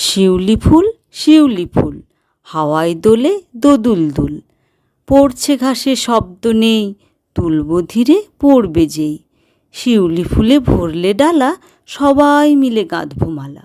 শিউলি ফুল শিউলি ফুল, হাওয়ায় দোলে দোদুল দুল। পড়ছে ঘাসে শব্দ নেই, তুলব ধীরে পড়বে যেই। শিউলি ফুলে ভরলে ডালা, সবাই মিলে গাঁথবো মালা।